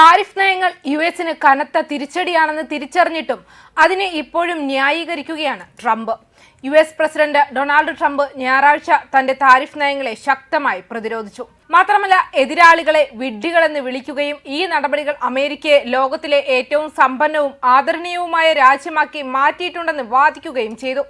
Tariff നയങ്ങൾ U എസിന് കനത്ത തിരിച്ചടിയാണെന്ന് തിരിച്ചറിഞ്ഞിട്ടും അതിനെ ഇപ്പോഴും ന്യായീകരിക്കുകയാണ് Trump. U S president Donald Trump ഞായറാഴ്ച തന്റെ താരിഫ് നയങ്ങളെ ശക്തമായി പ്രതിരോധിച്ചു. മാത്രമല്ല എതിരാളികളെ വിഡ്ഢികളെന്ന് വിളിക്കുകയും ഈ നടപടികൾ അമേരിക്കയെ ലോകത്തിലെ ഏറ്റവും സമ്പന്നവും ആദരണീയവുമായ രാജ്യമാക്കി മാറ്റിയിട്ടുണ്ടെന്ന് വാദിക്കുകയും ചെയ്തു.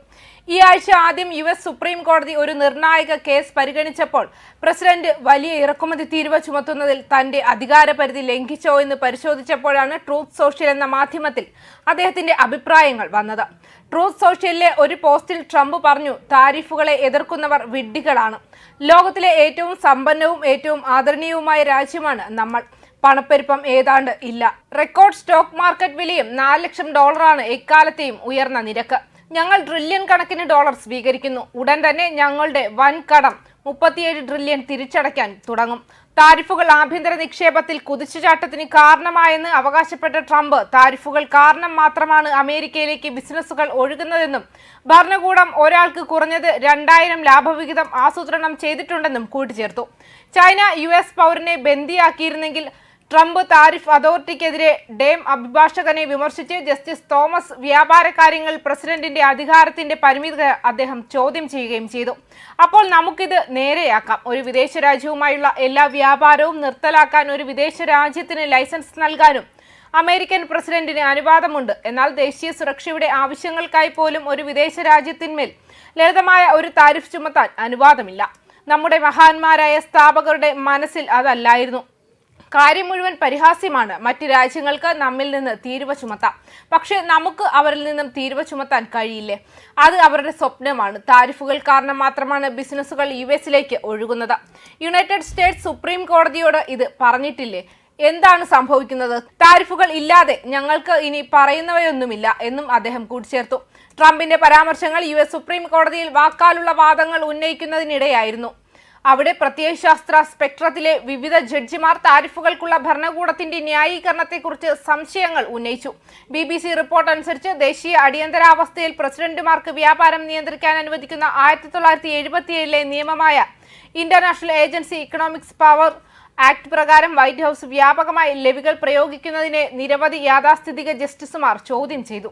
ഈ ആഴ്ച ആദ്യം യു എസ് സുപ്രീം കോടതി ഒരു നിർണായക കേസ് പരിഗണിച്ചപ്പോൾ പ്രസിഡന്റ് വലിയ ഇറക്കുമതി തീരുവ ചുമത്തുന്നതിൽ തന്റെ അധികാരപരിധി ലംഘിച്ചോ എന്ന് പരിശോധിച്ചപ്പോഴാണ് ട്രൂത്ത് സോഷ്യൽ എന്ന മാധ്യമത്തിൽ അദ്ദേഹത്തിന്റെ അഭിപ്രായങ്ങൾ വന്നത്. ട്രൂത്ത് സോഷ്യലിലെ ഒരു പോസ്റ്റിൽ ട്രംപ് പറഞ്ഞു താരിഫുകളെ എതിർക്കുന്നവർ വിഡ്ഢികളാണ്. ലോകത്തിലെ ഏറ്റവും സമ്പന്നവും ഏറ്റവും ആദരണീയവുമായ രാജ്യമാണ് നമ്മൾ. പണപ്പെരുപ്പം ഏതാണ്ട് ഇല്ല. റെക്കോർഡ് സ്റ്റോക്ക് മാർക്കറ്റ് വിലയും നാല് ലക്ഷം ഡോളറാണ് എക്കാലത്തെയും ഉയർന്ന നിരക്ക്. ഞങ്ങൾ ട്രില്യൺ കണക്കിന് ഡോളർ സ്വീകരിക്കുന്നു. ഉടൻ തന്നെ ഞങ്ങളുടെ വൻ കടം മുപ്പത്തിയേഴ് ട്രില്യൺ തിരിച്ചടയ്ക്കാൻ തുടങ്ങും. താരിഫുകൾ ആഭ്യന്തര നിക്ഷേപത്തിൽ കുതിച്ചുചാട്ടത്തിന് കാരണമായെന്ന് അവകാശപ്പെട്ട ട്രംപ് താരിഫുകൾ കാരണം മാത്രമാണ് അമേരിക്കയിലേക്ക് ബിസിനസ്സുകൾ ഒഴുകുന്നതെന്നും ഭരണകൂടം ഒരാൾക്ക് കുറഞ്ഞത് രണ്ടായിരം ലാഭവിഹിതം ആസൂത്രണം ചെയ്തിട്ടുണ്ടെന്നും കൂട്ടിച്ചേർത്തു. ചൈന യു പൗരനെ ബന്ദിയാക്കിയിരുന്നെങ്കിൽ ട്രംപ് താരിഫ് അതോറിറ്റിക്കെതിരെ ഡേം അഭിഭാഷകനെ വിമർശിച്ച് ജസ്റ്റിസ് തോമസ് വ്യാപാര കാര്യങ്ങൾ പ്രസിഡന്റിന്റെ അധികാരത്തിന്റെ പരിമിതി അദ്ദേഹം ചോദ്യം ചെയ്യുകയും ചെയ്തു. അപ്പോൾ നമുക്കിത് നേരെയാക്കാം. ഒരു വിദേശ രാജ്യവുമായുള്ള എല്ലാ വ്യാപാരവും നിർത്തലാക്കാൻ ഒരു വിദേശ രാജ്യത്തിന് ലൈസൻസ് നൽകാനും അമേരിക്കൻ പ്രസിഡന്റിന് അനുവാദമുണ്ട്. എന്നാൽ ദേശീയ സുരക്ഷയുടെ ആവശ്യങ്ങൾക്കായി പോലും ഒരു വിദേശ രാജ്യത്തിന്മേൽ ലളിതമായ ഒരു താരിഫ് ചുമത്താൻ അനുവാദമില്ല. നമ്മുടെ മഹാന്മാരായ സ്ഥാപകരുടെ മനസ്സിൽ അതല്ലായിരുന്നു. കാര്യം മുഴുവൻ പരിഹാസ്യമാണ്. മറ്റ് രാജ്യങ്ങൾക്ക് നമ്മിൽ നിന്ന് തീരുവ ചുമത്താം. പക്ഷേ നമുക്ക് അവരിൽ നിന്നും തീരുവ ചുമത്താൻ കഴിയില്ലേ? അത് അവരുടെ സ്വപ്നമാണ്. താരിഫുകൾ കാരണം മാത്രമാണ് ബിസിനസ്സുകൾ യു എസിലേക്ക് ഒഴുകുന്നത്. യുണൈറ്റഡ് സ്റ്റേറ്റ്സ് സുപ്രീം കോടതിയോട് ഇത് പറഞ്ഞിട്ടില്ലേ? എന്താണ് സംഭവിക്കുന്നത്? താരിഫുകൾ ഇല്ലാതെ ഞങ്ങൾക്ക് ഇനി പറയുന്നവയൊന്നുമില്ല എന്നും അദ്ദേഹം കൂട്ടിച്ചേർത്തു. ട്രംപിന്റെ പരാമർശങ്ങൾ യു എസ് സുപ്രീം കോടതിയിൽ വാക്കാലുള്ള വാദങ്ങൾ ഉന്നയിക്കുന്നതിനിടെയായിരുന്നു. അവിടെ പ്രത്യയശാസ്ത്ര സ്പെക്ട്രത്തിലെ വിവിധ ജഡ്ജിമാർ താരിഫുകൾക്കുള്ള ഭരണകൂടത്തിന്റെ ന്യായീകരണത്തെക്കുറിച്ച് സംശയങ്ങൾ ഉന്നയിച്ചു. ബി ബി സി റിപ്പോർട്ട് അനുസരിച്ച് ദേശീയ അടിയന്തരാവസ്ഥയിൽ പ്രസിഡന്റുമാർക്ക് വ്യാപാരം നിയന്ത്രിക്കാൻ അനുവദിക്കുന്ന ആയിരത്തി തൊള്ളായിരത്തി എഴുപത്തിയേഴിലെ നിയമമായ international agency economics power act പ്രകാരം വൈറ്റ് ഹൌസ് വ്യാപകമായി ലെവികൾ പ്രയോഗിക്കുന്നതിനെ നിരവധി യാഥാസ്ഥിതിക ജസ്റ്റിസുമാർ ചോദ്യം ചെയ്തു.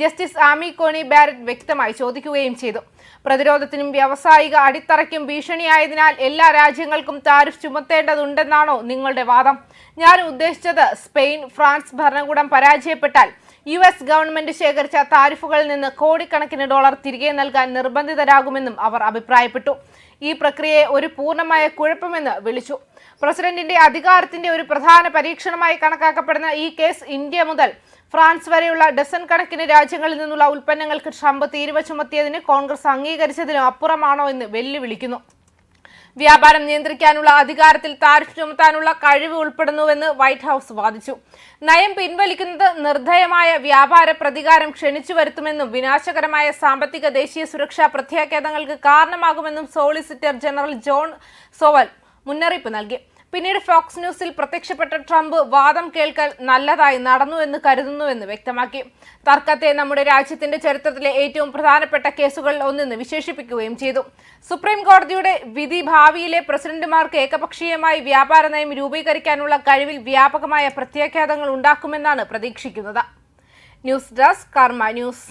ജസ്റ്റിസ് ആമി കോണി ബാരറ്റ് വ്യക്തമായി ചോദിക്കുകയും ചെയ്തു. പ്രതിരോധത്തിനും വ്യാവസായിക അടിത്തറയ്ക്കും ഭീഷണിയായതിനാൽ എല്ലാ രാജ്യങ്ങൾക്കും താരിഫ് ചുമത്തേണ്ടതുണ്ടെന്നാണോ നിങ്ങളുടെ വാദം? ഞാൻ ഉദ്ദേശിച്ചത് സ്പെയിൻ ഫ്രാൻസ് ഭരണകൂടം പരാജയപ്പെട്ടാൽ യു എസ് ഗവൺമെന്റ് ശേഖരിച്ച താരിഫുകളിൽ നിന്ന് കോടിക്കണക്കിന് ഡോളർ തിരികെ നൽകാൻ നിർബന്ധിതരാകുമെന്നും അവർ അഭിപ്രായപ്പെട്ടു. ഈ പ്രക്രിയയെ ഒരു പൂർണമായ കുഴപ്പമെന്ന് വിളിച്ചു. പ്രസിഡന്റിന്റെ അധികാരത്തിന്റെ ഒരു പ്രധാന പരീക്ഷണമായി കണക്കാക്കപ്പെടുന്ന ഈ കേസ് ഇന്ത്യ മുതൽ ഫ്രാൻസ് വരെയുള്ള ഡസൻ കണക്കിന് രാജ്യങ്ങളിൽ നിന്നുള്ള ഉൽപ്പന്നങ്ങൾക്ക് ട്രംപ് തീരുവ ചുമത്തിയതിന് കോൺഗ്രസ് അംഗീകരിച്ചതിനും അപ്പുറമാണോ എന്ന് വെല്ലുവിളിക്കുന്നു. വ്യാപാരം നിയന്ത്രിക്കാനുള്ള അധികാരത്തിൽ താരിഫ് ചുമത്താനുള്ള കഴിവ് ഉൾപ്പെടുന്നുവെന്ന് വൈറ്റ് ഹൌസ് വാദിച്ചു. നയം പിൻവലിക്കുന്നത് നിർദ്ധയമായ വ്യാപാര പ്രതികാരം ക്ഷണിച്ചു വരുത്തുമെന്നും വിനാശകരമായ സാമ്പത്തിക ദേശീയ സുരക്ഷാ പ്രത്യാഘാതങ്ങൾക്ക് കാരണമാകുമെന്നും സോളിസിറ്റർ ജനറൽ ജോൺ സോവൽ മുന്നറിയിപ്പ് നൽകി. പിന്നീട് ഫോക്സ് ന്യൂസിൽ പ്രത്യക്ഷപ്പെട്ട ട്രംപ് വാദം കേൾക്കൽ നല്ലതായി നടന്നു എന്ന് കരുതുന്നുവെന്ന് വ്യക്തമാക്കി. തർക്കത്തെ നമ്മുടെ രാജ്യത്തിന്റെ ചരിത്രത്തിലെ ഏറ്റവും പ്രധാനപ്പെട്ട കേസുകളിൽ ഒന്നെന്ന് വിശേഷിപ്പിക്കുകയും ചെയ്തു. സുപ്രീം കോടതിയുടെ വിധി ഭാവിയിലെ പ്രസിഡന്റുമാർക്ക് ഏകപക്ഷീയമായി വ്യാപാര നയം രൂപീകരിക്കാനുള്ള കഴിവിൽ വ്യാപകമായ പ്രത്യാഘാതങ്ങൾ ഉണ്ടാക്കുമെന്നാണ് പ്രതീക്ഷിക്കുന്നത്. News desk Karma news.